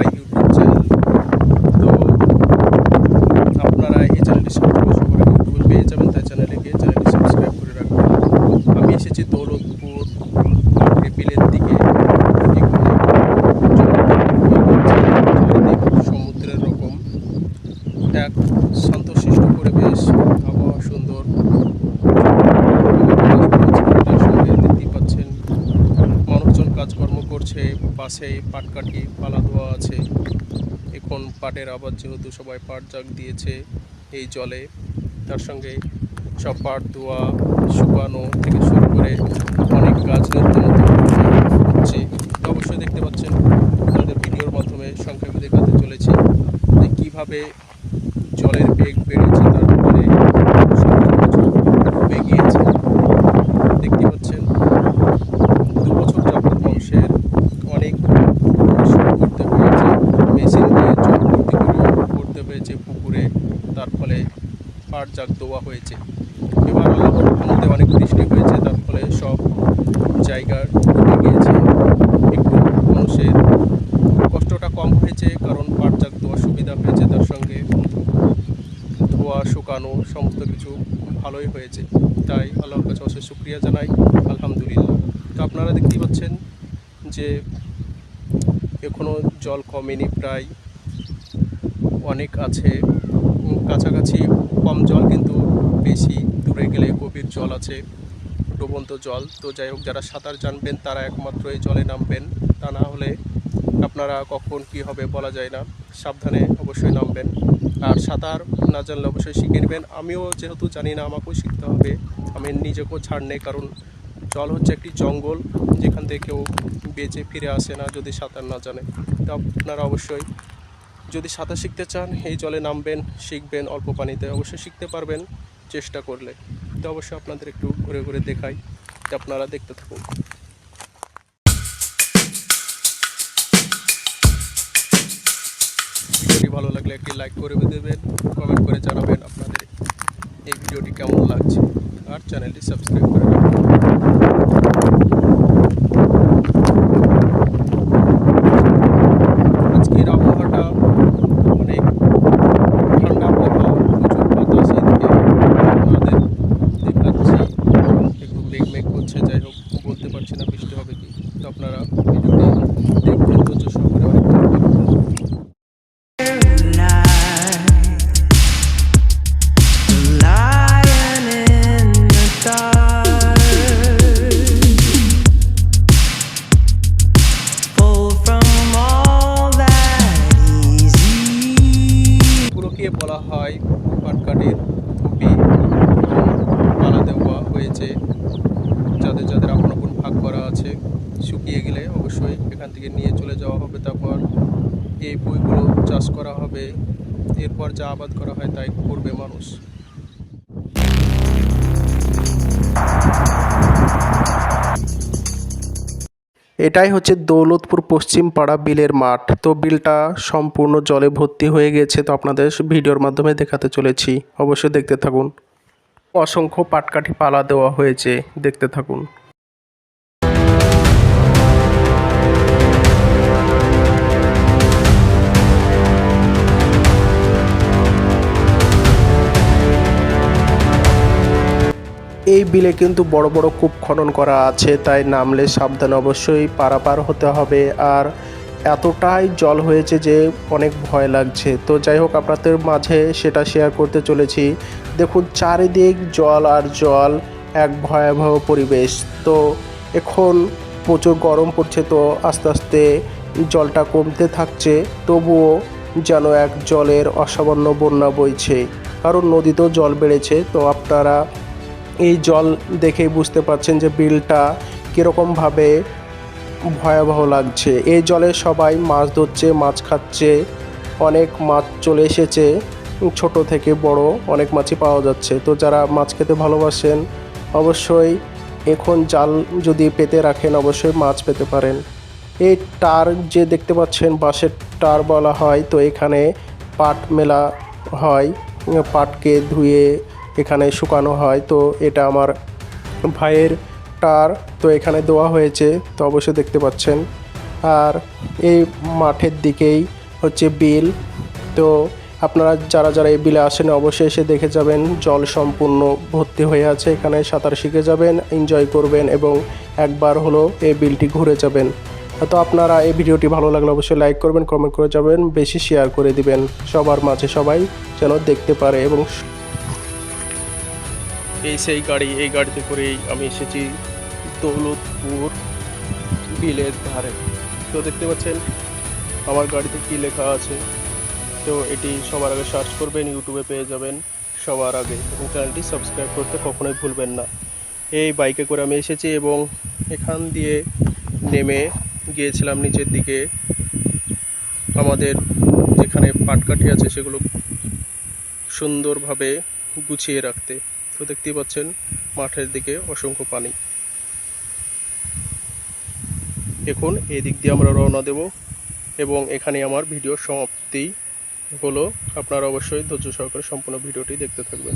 Happy man করছে পাশে পাটকাঠি পালা দেওয়া আছে। এখন পাটের আবার যেহেতু সবাই পাট জাগ দিয়েছে এই জলে, তার সঙ্গে সব পাট ধোয়া শুকানো থেকে শুরু করে অনেক গাছ হচ্ছে। অবশ্যই দেখতে পাচ্ছেন আমাদের ভিডিওর মাধ্যমে সংক্ষেপে দেখাতে চলেছি যে কীভাবে জলের বেগ বেড়েছে তার ফলে সব কিছু ডুবে গিয়েছে দেখতে পাচ্ছেন দু বছর যাবত মানুষের অনেক পরিশ্রম করতে হয়েছে মেশিন দিয়ে জল ভর্তি করে করতে হয়েছে পুকুরে তার ফলে পাট জাগ দেওয়া হয়েছে। এবার রহমতে অনেক বৃষ্টি হয়েছে, তার ফলে সব জায়গা ডুবে গিয়েছে। একটু মানুষের কষ্টটা কম হয়েছে, কারণ পাট জাগ দেওয়ার সুবিধা হয়েছে, তার সঙ্গে ধোয়া, শুকানো সমস্ত কিছু ভালোই হয়েছে। তাই আল্লাহর কাছে অশেষ শুক্রিয়া জানাই, আলহামদুলিল্লাহ। তো আপনারা দেখতেই পাচ্ছেন যে এখনও জল কমেনি, প্রায় অনেক আছে। কাছাকাছি কম জল কিন্তু বেশি দূরে গেলে গভীর জল আছে, ডুবন্ত জল। তো যাই হোক, যারা সাঁতার জানবেন, তারা একমাত্র এই জলে নামবেন। তা না হলে আপনারা কখন কি হবে বলা যায় না। সাবধানে অবশ্যই নামবেন। আর সাঁতার না জানলে অবশ্যই শিখে নেবেন। আমিও যেহেতু জানি না, আমাকেও শিখতে হবে। আমি নিজেকেও ছাড় নেই, কারণ জল হচ্ছে একটি জঙ্গল, যেখান থেকে কেউ বেঁচে ফিরে আসে না যদি সাঁতার না জানে। তো আপনারা অবশ্যই যদি সাঁতার শিখতে চান এই জলে নামবেন, শিখবেন অল্প পানিতে, অবশ্যই শিখতে পারবেন, চেষ্টা করলে। তো অবশ্যই আপনাদের একটু ঘুরে ঘুরে দেখাই আপনারা দেখতে থাকুন। ভিডিওটি ভালো লাগলে একটি লাইক করে দেবেন, কমেন্ট করে জানাবেন আপনাদের এই ভিডিওটি কেমন লাগছে, আর চ্যানেলটি সাবস্ক্রাইব করে পুরোকে বলা হয় পাটকাঠির খুবই পালা দেওয়া হয়েছে। যাদের যাদের আপন আপন ভাগ করা আছে, শুকিয়ে গেলে অবশ্যই এখান থেকে নিয়ে চলে যাওয়া হবে। তারপর এই বইগুলো চাষ করা হবে। এরপর যা আবাদ করা হয় তাই করবে মানুষ। এটাই হচ্ছে দৌলতপুর পশ্চিম পাড়া বিলের মাঠ। তো বিলটা সম্পূর্ণ জলে ভর্তি হয়ে গেছে, তো আপনাদের ভিডিওর মাধ্যমে দেখাতে চলেছি। অবশ্যই দেখতে থাকুন। অসংখ্য পাটকাঠি পালা দেওয়া হয়েছে, দেখতে থাকুন। এই বিলে কিন্তু বড় বড় কূপ খনন করা আছে, তাই নামলে সাবধান অবশ্যই পারাপার হতে হবে। আর এতটাই জল হয়েছে যে অনেক ভয় লাগছে। তো যাই হোক, আপনাদের মাঝে সেটা শেয়ার করতে চলেছি। দেখুন, চারিদিক জল আর জল, এক ভয়াবহ পরিবেশ। তো এখন প্রচুর গরম পড়ছে, তো আস্তে আস্তে জলটা কমতে থাকছে। তবুও যেন এক জলের অসামান্য বন্যা বইছে। কারণ নদীতেও জল বেড়েছে, তো আপনারা এই জল দেখেই বুঝতে পারছেন যে বিলটা কীরকমভাবে ভয়াবহ লাগছে। এই জলে সবাই মাছ ধরছে, মাছ খাচ্ছে, অনেক মাছ চলে এসেছে, ছোট থেকে বড় অনেক মাছই পাওয়া যাচ্ছে। তো যারা মাছ খেতে ভালোবাসেন, অবশ্যই এখন জাল যদি পেতে রাখেন, অবশ্যই মাছ পেতে পারেন। এই টার যে দেখতে পাচ্ছেন, বাঁশের টার বলা হয়, তো এখানে পাট মেলা হয়। পাটকে ধুয়ে এখানে শুকানো হয়। তো এটা আমার ভাইয়ের টার। তো এখানে দেওয়া হয়েছে, তো অবশ্যই দেখতে পাচ্ছেন। আর এই মাঠের দিকেই হচ্ছে বিল। তো আপনারা যারা যারা এই বিলে আসেন, অবশ্যই এসে দেখে যাবেন। জল সম্পূর্ণ ভর্তি হয়ে আছে। এখানে সাঁতার শিখে যাবেন এনজয় করবেন এবং একবার হলো এই বিলটি ঘুরে যাবেন। তো আপনারা এই ভিডিওটি ভালো লাগলে অবশ্যই লাইক করবেন কমেন্ট করে যাবেন, বেশি শেয়ার করে দিবেন। সবার মাঝে সবাই যেন দেখতে পারে এবং এই সেই গাড়ি, এই গাড়িতে করেই আমি এসেছি দৌলতপুর বিলের ধারে। তো দেখতে পাচ্ছেন, আমার গাড়িতে কী লেখা আছে? তো এটি সবার আগে সার্চ করবেন, ইউটিউবে পেয়ে যাবেন সবার আগে। এবং চ্যানেলটি সাবস্ক্রাইব করতে কখনোই ভুলবেন না। এই বাইকে করে আমি এসেছি এবং এখান দিয়ে নেমে গিয়েছিলাম নিচের দিকে। আমাদের যেখানে পাটকাঠি আছে সেগুলো সুন্দরভাবে গুছিয়ে রাখতে। তো দেখতেই পাচ্ছেন মাঠের দিকে অসংখ্য পানি। এখন এই দিক দিয়ে আমরা রওনা দেব এবং এখানে আমার ভিডিও সমাপ্তি হলো। আপনারা অবশ্যই ধৈর্য সহকারে সম্পূর্ণ ভিডিওটি দেখতে থাকবেন।